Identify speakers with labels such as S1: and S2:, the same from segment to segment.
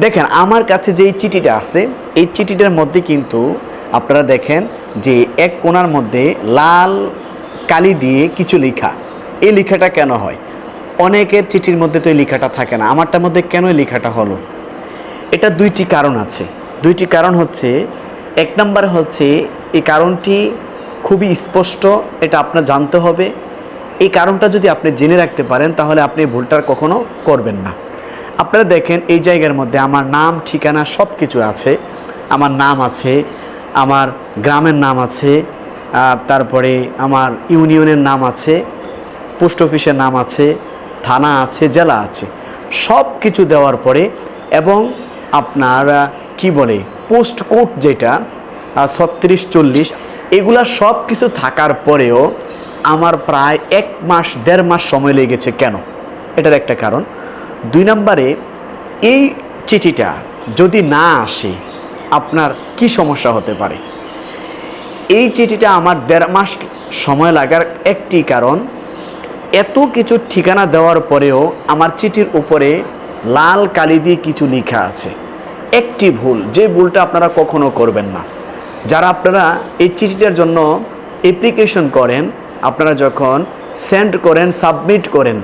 S1: দেখেন, আমার কাছে যে এই চিঠিটা আছে, এই চিঠিটার মধ্যে কিন্তু আপনারা দেখেন যে এক কোণার মধ্যে লাল কালি দিয়ে কিছু লেখা। এই লেখাটা কেন হয়? অনেকের চিঠির মধ্যে তো এই লেখাটা থাকে না। আমারটার মধ্যে কেন এই লেখাটা হলো? এটা দুইটি কারণ আছে। দুইটি কারণ হচ্ছে, এক নম্বর হচ্ছে, এই কারণটি খুবই স্পষ্ট, এটা আপনার জানতে হবে। এই কারণটা যদি আপনি জেনে রাখতে পারেন, তাহলে আপনি এই ভুলটা আর কখনো করবেন না। আপনারা দেখেন এই জায়গার মধ্যে আমার নাম, ঠিকানা সব কিছু আছে। আমার নাম আছে, আমার গ্রামের নাম আছে তারপরে আমার ইউনিয়নের নাম আছে, পোস্ট অফিসের নাম আছে, থানা আছে, জেলা আছে। সব কিছু দেওয়ার পরে এবং আপনার কি বলে, পোস্ট কোড যেটা ছত্রিশ চল্লিশ, এগুলা সব কিছু থাকার পরেও আমার প্রায় এক মাস, দেড় মাস সময় লেগেছে কেন? এটার একটা কারণ। দুই নম্বরে, এই চিঠিটা যদি না আসে, আপনার কি সমস্যা হতে পারে? এই চিঠিটা আমার দেড় মাস সময় লাগার একটি কারণ, এত কিছু ঠিকানা দেওয়ার পরেও আমার চিঠির উপরে লাল কালি দিয়ে কিছু লেখা আছে। একটি ভুল, যে ভুলটা আপনারা কখনো করবেন না। যারা আপনারা এই চিঠিটার জন্য অ্যাপ্লিকেশন করেন, আপনারা যখন সেন্ড করেন সাবমিট করেন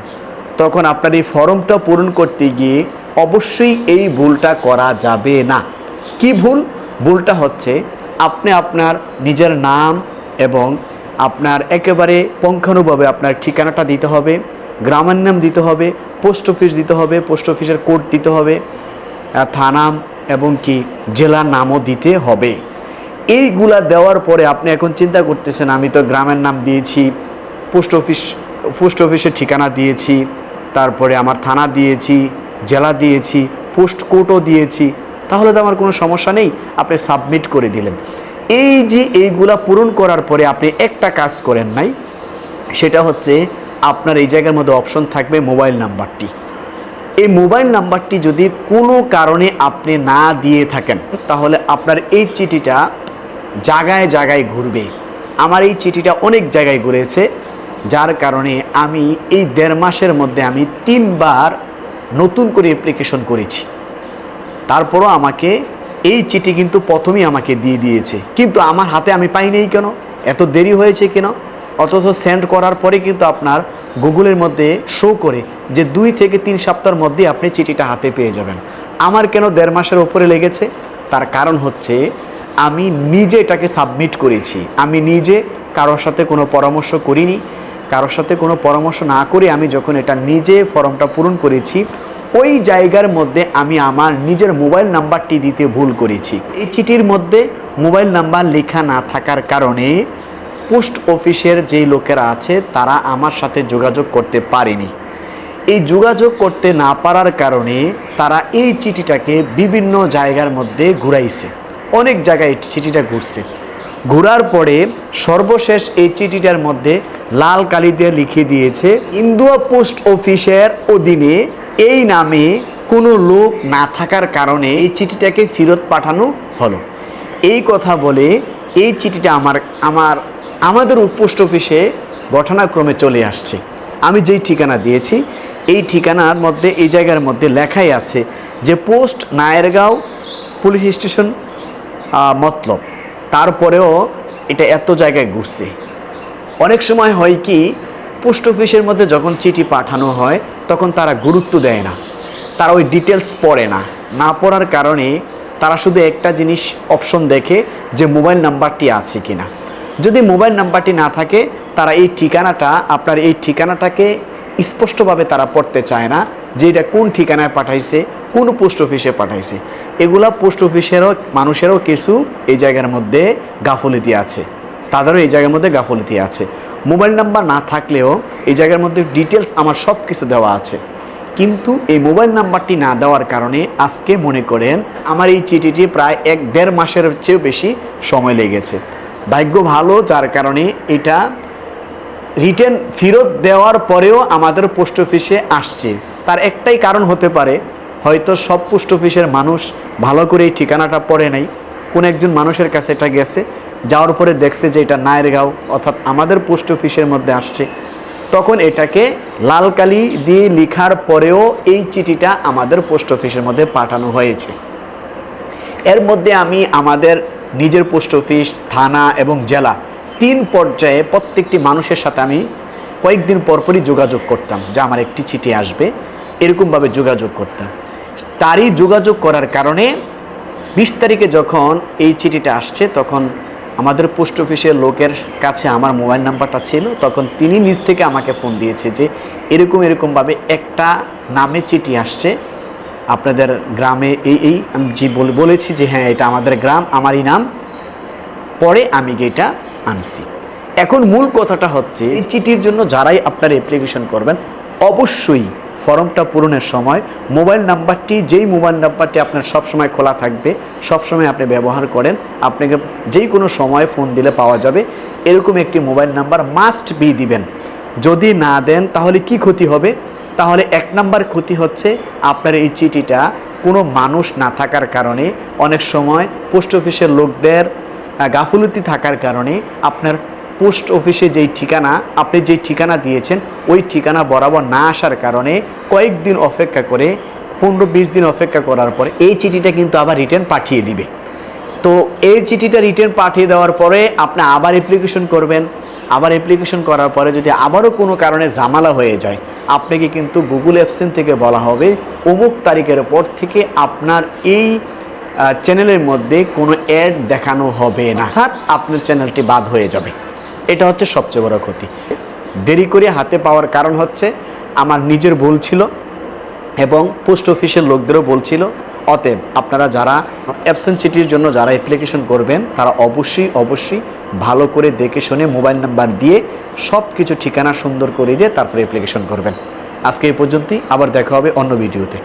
S1: তখন আপনার এই ফর্মটা পূরণ করতে গিয়ে অবশ্যই এই ভুলটা করা যাবে না। কি ভুল? ভুলটা হচ্ছে আপনি আপনার নিজের নাম এবং আপনার একেবারে পঙ্খানুভাবে আপনার ঠিকানাটা দিতে হবে, গ্রামের নাম দিতে হবে, পোস্ট অফিস দিতে হবে, পোস্ট অফিসের কোড দিতে হবে থানাম এবং কি জেলার নামও দিতে হবে। এইগুলা দেওয়ার পরে আপনি এখন চিন্তা করতেছেন, আমি তো গ্রামের নাম দিয়েছি, পোস্ট অফিস, পোস্ট অফিসের ঠিকানা দিয়েছি তারপরে আমার থানা দিয়েছি, জেলা দিয়েছি, পোস্ট কোর্টও দিয়েছি। তাহলে তো আমার কোনো সমস্যা নেই, আপনি সাবমিট করে দিলেন। এই যে এইগুলা পূরণ করার পরে আপনি একটা কাজ করেন নাই, সেটা হচ্ছে আপনার এই জায়গার মধ্যে অপশন থাকবে মোবাইল নাম্বারটি। এই মোবাইল নাম্বারটি যদি কোনো কারণে আপনি না দিয়ে থাকেন, তাহলে আপনার এই চিঠিটা জায়গায় জায়গায় ঘুরবে। আমার এই চিঠিটা অনেক জায়গায় ঘুরেছে। যার কারণে আমি এই দেড় মাসের মধ্যে আমি তিনবার নতুন করে অ্যাপ্লিকেশন করেছি। তারপরও আমাকে এই চিঠি কিন্তু প্রথমেই আমাকে দিয়ে দিয়েছে। কিন্তু আমার হাতে আমি পাই নেই কেন? এত দেরি হয়েছে কেন? অথচ সেন্ড করার পরে কিন্তু আপনার গুগলের মধ্যে শো করে যে দুই থেকে তিন সপ্তাহের মধ্যে আপনি চিঠিটা হাতে পেয়ে যাবেন। আমার কেন দেড় মাসের ওপরে লেগেছে? তার কারণ হচ্ছে আমি নিজে এটাকে সাবমিট করেছি। আমি নিজে কারোর সাথে কোনো পরামর্শ করিনি। কারোর সাথে কোনো পরামর্শ না করে আমি যখন এটা নিজে ফর্মটা পূরণ করেছি, ওই জায়গার মধ্যে আমি আমার নিজের মোবাইল নাম্বারটি দিতে ভুল করেছি। এই চিঠির মধ্যে মোবাইল নাম্বার লেখা না থাকার কারণে পোস্ট অফিসের যেই লোকেরা আছে, তারা আমার সাথে যোগাযোগ করতে পারেনি। এই যোগাযোগ করতে না পারার কারণে তারা এই চিঠিটাকে বিভিন্ন জায়গার মধ্যে ঘুরাইছে। অনেক জায়গায় চিঠিটা ঘুরছে। ঘোরার পরে সর্বশেষ এই চিঠিটার মধ্যে লাল কালি দিয়ে লিখে দিয়েছে, ইন্দুয়া পোস্ট অফিসের অধীনে এই নামে কোনো লোক না থাকার কারণে এই চিঠিটাকে ফেরত পাঠানো হলো। এই কথা বলে এই চিঠিটা আমার আমার, আমাদের পোস্ট অফিসে ঘটনাক্রমে চলে আসছে। আমি যেই ঠিকানা দিয়েছি, এই ঠিকানার মধ্যে, এই জায়গার মধ্যে লেখাই আছে যে post Nayergaon police station Matlab. তারপরেও এটা এত জায়গায় ঘুরছে। অনেক সময় হয় কি, পোস্ট অফিসের মধ্যে যখন চিঠি পাঠানো হয়, তখন তারা গুরুত্ব দেয় না। তারা ওই ডিটেলস পড়ে না। না পড়ার কারণে তারা শুধু একটা জিনিস অপশন দেখে যে মোবাইল নাম্বারটি আছে কিনা। যদি মোবাইল নাম্বারটি না থাকে, তারা এই ঠিকানাটা, আপনার এই ঠিকানাটাকে স্পষ্টভাবে তারা পড়তে চায় না যে এটা কোন ঠিকানায় পাঠাইছে কোন পোস্ট অফিসে পাঠাইছে। এগুলা পোস্ট অফিসেরও, মানুষেরও কিছু এই জায়গার মধ্যে গাফলিতি আছে। তাদেরও এই জায়গার মধ্যে গাফলিতি আছে। মোবাইল নাম্বার না থাকলেও এই জায়গার মধ্যে ডিটেলস আমার সব কিছু দেওয়া আছে। কিন্তু এই মোবাইল নাম্বারটি না দেওয়ার কারণে আজকে মনে করেন আমার এই চিঠিটি প্রায় এক দেড় মাসের চেয়েও বেশি সময় লেগেছে। ভাগ্য ভালো, যার কারণে এটা রিটার্ন ফেরত দেওয়ার পরেও আমাদের পোস্ট অফিসে আসছে। তার একটাই কারণ হতে পারে হয়তো সব পোস্ট অফিসের মানুষ ভালো করে এই ঠিকানাটা পড়ে নাই। কোন একজন মানুষের কাছে এটা গেছে, যাওয়ার পরে দেখছে যে এটা নায়েরগাঁও অর্থাৎ আমাদের পোস্ট অফিসের মধ্যে আসছে। তখন এটাকে লাল কালি দিয়ে লেখার পরেও এই চিঠিটা আমাদের পোস্ট অফিসের মধ্যে পাঠানো হয়েছে। এর মধ্যে আমি আমাদের নিজের পোস্ট অফিস, থানা এবং জেলা তিন পর্যায়ে প্রত্যেকটি মানুষের সাথে আমি কয়েকদিন পরপরই যোগাযোগ করতাম যে আমার একটি চিঠি আসবে। এরকমভাবে যোগাযোগ করতাম। তারই যোগাযোগ করার কারণে বিশ তারিখে যখন এই চিঠিটা আসছে, তখন আমাদের পোস্ট অফিসের লোকের কাছে আমার মোবাইল নাম্বারটা ছিল, তখন তিনি নিজ থেকে আমাকে ফোন দিয়েছে যে এরকম এরকমভাবে একটা নামে চিঠি আসছে। আপনাদের গ্রামে এই এই আমি যে বল- বলেছি যে হ্যাঁ এটা আমাদের গ্রাম, আমারই নাম। পরে আমি এটা আনছি। এখন মূল কথাটা হচ্ছে, এই চিঠির জন্য যারাই আপনারা অ্যাপ্লিকেশন করবেন, অবশ্যই ফর্মটা পূরণের সময় মোবাইল নাম্বারটি, যেই মোবাইল নাম্বারটি আপনার সবসময় খোলা থাকবে, সবসময় আপনি ব্যবহার করেন, আপনাকে যেই কোনো সময় ফোন দিলে পাওয়া যাবে। এরকম একটি মোবাইল নাম্বার মাস্ট বি দিবেন। যদি না দেন, তাহলে কি ক্ষতি হবে? তাহলে এক নাম্বার ক্ষতি হচ্ছে আপনার এই চিঠিটা কোনো মানুষ না থাকার কারণে, অনেক সময় পোস্ট অফিসের লোকদের গাফুলতি থাকার কারণে আপনার পোস্ট অফিসে যেই ঠিকানা, আপনি যেই ঠিকানা দিয়েছেন, ওই ঠিকানা বরাবর না আসার কারণে কয়েকদিন অপেক্ষা করে, পনেরো বিশ দিন অপেক্ষা করার পরে এই চিঠিটা কিন্তু আবার রিটার্ন পাঠিয়ে দিবে। তো এই চিঠিটা রিটার্ন পাঠিয়ে দেওয়ার পরে আপনি আবার অ্যাপ্লিকেশন করবেন। আবার অ্যাপ্লিকেশন করার পরে যদি আবারও কোনো কারণে ঝামেলা হয়ে যায়, আপনাকে কিন্তু গুগল অ্যাপসেন থেকে বলা হবে, অমুক তারিখের পর থেকে আপনার এই চ্যানেলের মধ্যে কোনো অ্যাড দেখানো হবে না। অর্থাৎ আপনার চ্যানেলটি বাদ হয়ে যাবে। এটা হচ্ছে সবচেয়ে বড় ক্ষতি। দেরি করে হাতে পাওয়ার কারণ হচ্ছে আমার নিজের ভুল ছিল এবং পোস্ট অফিসের লোকদেরও বলছিল অতএব আপনারা যারা অ্যাবসেন্ট চিঠির জন্য যারা অ্যাপ্লিকেশন করবেন, তারা অবশ্যই অবশ্যই ভালো করে দেখে শুনে মোবাইল নাম্বার দিয়ে সব কিছু ঠিকানা সুন্দর করে দিয়ে তারপরে অ্যাপ্লিকেশন করবেন। আজকে এই পর্যন্তই, আবার দেখা হবে অন্য ভিডিওতে।